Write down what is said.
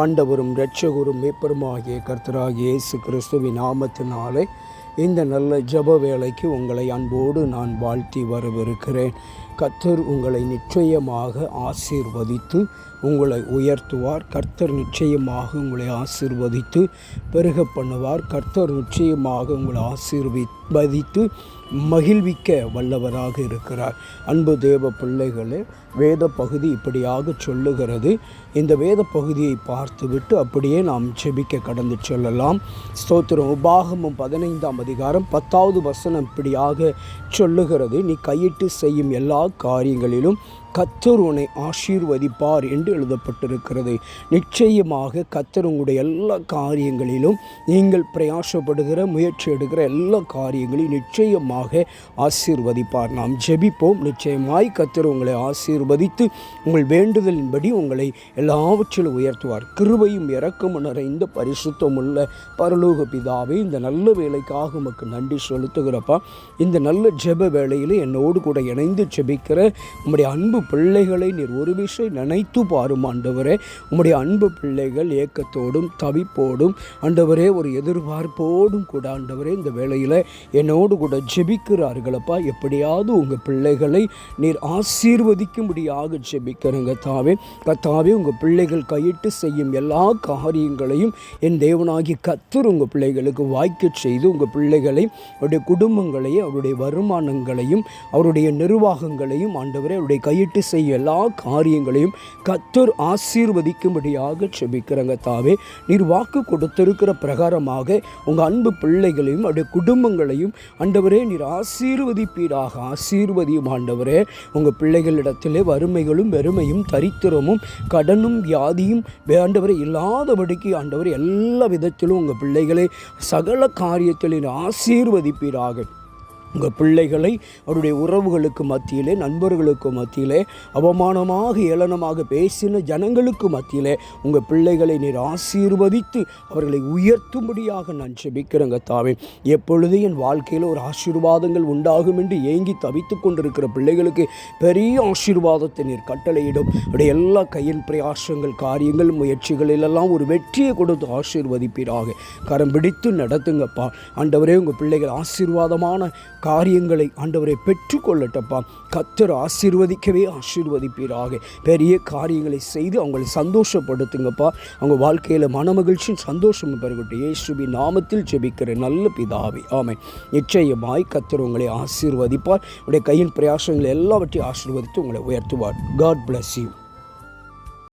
ஆண்டவரும் இரட்சகரும் மேப்பருமாகிய கர்த்தராகிய இயேசு கிறிஸ்துவின் நாமத்தினாலே இந்த நல்ல ஜெப வேலைக்கு உங்களை அன்போடு நான் வாழ்த்தி வரவிருக்கிறேன். கர்த்தர் உங்களை நிச்சயமாக ஆசீர்வதித்து உங்களை உயர்த்துவார். கர்த்தர் நிச்சயமாக உங்களை ஆசீர்வதித்து பெருக பண்ணுவார். கர்த்தர் நிச்சயமாக உங்களை ஆசீர்வதித்து மகிழ்விக்க வல்லவராக இருக்கிறார். அன்பு தேவ பிள்ளைகளே வேத பகுதி இப்படியாக சொல்லுகிறது. இந்த வேத பகுதியை பார்த்துவிட்டு அப்படியே நாம் செபிக்க கடந்து செல்லலாம். ஸ்தோத்திரம். உபாகமும் பதினைந்தாம் அதிகாரம் பத்தாவது வசனம் இப்படியாக சொல்லுகிறது. நீ கையிட்டு செய்யும் எல்லா காரியங்களிலும் கத்தர் உன்னை ஆசீர்வதிப்பார் என்று எழுதப்பட்டிருக்கிறது. நிச்சயமாக கத்தர் உங்களுடைய எல்லா காரியங்களிலும் நீங்கள் பிரயாசப்படுகிற முயற்சி எடுக்கிற எல்லா காரியங்களையும் நிச்சயமாக ஆசீர்வதிப்பார். நாம் ஜெபிப்போம். நிச்சயமாய் கத்தர் உங்களை ஆசீர்வதித்து உங்கள் வேண்டுதலின்படி உங்களை எல்லாவற்றிலும் உயர்த்துவார். கிருபையும் இறக்கும் நிறைந்த பரிசுத்தம் உள்ள பரலோக பிதாவை இந்த நல்ல வேலைக்காக உமக்கு நன்றி செலுத்துகிறப்பா. இந்த நல்ல ஜெப வேளையில் என்னோடு கூட இணைந்து ஜெபிக்கிற உங்களுடைய அன்பு பிள்ளைகளை நீர் ஒரு விஷயம் நினைத்து பாரும் ஆண்டவரே. உம்முடைய அன்பு பிள்ளைகள் ஏக்கத்தோடும் தவிப்போடும் ஆண்டவரே ஒரு எதிர்பார்ப்போடும் கூட ஆண்டவரே இந்த வேளையில் என்னோடு கூட ஜெபிக்கிறார்களப்பா. எப்படியாவது உங்கள் பிள்ளைகளை நீர் ஆசீர்வதிக்கும்படியாக ஜெபிக்கிறேங்க தாவே. கத்தாவே உங்கள் பிள்ளைகள் கையிட்டு செய்யும் எல்லா காரியங்களையும் என் தேவனாகி கத்தர் உங்கள் பிள்ளைகளுக்கு வாய்க்க செய்து உங்கள் பிள்ளைகளை அவருடைய குடும்பங்களையும் அவருடைய வருமானங்களையும் அவருடைய நிர்வாகங்களையும் ஆண்டவரே அவருடைய கையிட்டு செய்ய எல்லா காரியங்களையும் கத்தர் ஆசீர்வதிக்கும்படியாக செபிக்கிறங்க தாவே. நீர் வாக்கு கொடுத்திருக்கிற பிரகாரமாக உங்கள் அன்பு பிள்ளைகளையும் அவருடைய குடும்பங்களையும் ஆண்டவரே நீர் ஆசீர்வதிப்பீராக. ஆசீர்வதியும் ஆண்டவரே. உங்கள் பிள்ளைகளிடத்திலே வறுமைகளும் வெறுமையும் தரித்திரமும் கடனும் வியாதியும் ஆண்டவரை இல்லாதபடிக்கு ஆண்டவர் எல்லா விதத்திலும் உங்கள் பிள்ளைகளை சகல காரியத்தில் ஆசீர்வதிப்பீராக. உங்கள் பிள்ளைகளை அவருடைய உறவுகளுக்கு மத்தியிலே நண்பர்களுக்கு மத்தியிலே அவமானமாக ஏளனமாக பேசின ஜனங்களுக்கு மத்தியிலே உங்கள் பிள்ளைகளை நீர் ஆசீர்வதித்து அவர்களை உயர்த்தும்படியாக நான் செபிக்கிறேங்க தாவே. எப்பொழுது என் வாழ்க்கையில் ஒரு ஆசீர்வாதங்கள் உண்டாகும் என்று ஏங்கி தவித்து கொண்டிருக்கிற பிள்ளைகளுக்கு பெரிய ஆசீர்வாதத்தை நீர் கட்டளையிடும். அவருடைய எல்லா கையின் பிரயாசங்கள் காரியங்கள் முயற்சிகளிலெல்லாம் ஒரு வெற்றியை கொடுத்து ஆசீர்வதிப்பீராக. கரம் பிடித்து நடத்துங்கப்பா. ஆண்டவரே உங்கள் பிள்ளைகள் ஆசீர்வாதமான காரியங்களை ஆண்டவரை பெற்றுக்கொள்ளட்டப்பா. கத்தர் ஆசீர்வதிக்கவே ஆசீர்வதிப்பீராக. பெரிய காரியங்களை செய்து அவங்களை சந்தோஷப்படுத்துங்கப்பா. அவங்க வாழ்க்கையில் மனமகிழ்ச்சியும் சந்தோஷம் பெறகட்டும் இயேசுவின் நாமத்தில் ஜெபிக்கிற நல்ல பிதாவை. ஆமை நிச்சயமாய் கத்தர் உங்களை ஆசீர்வதிப்பார். உடைய கையின் பிரயாசங்களை எல்லாவற்றையும் ஆசீர்வதித்து உங்களை உயர்த்துவார். God bless you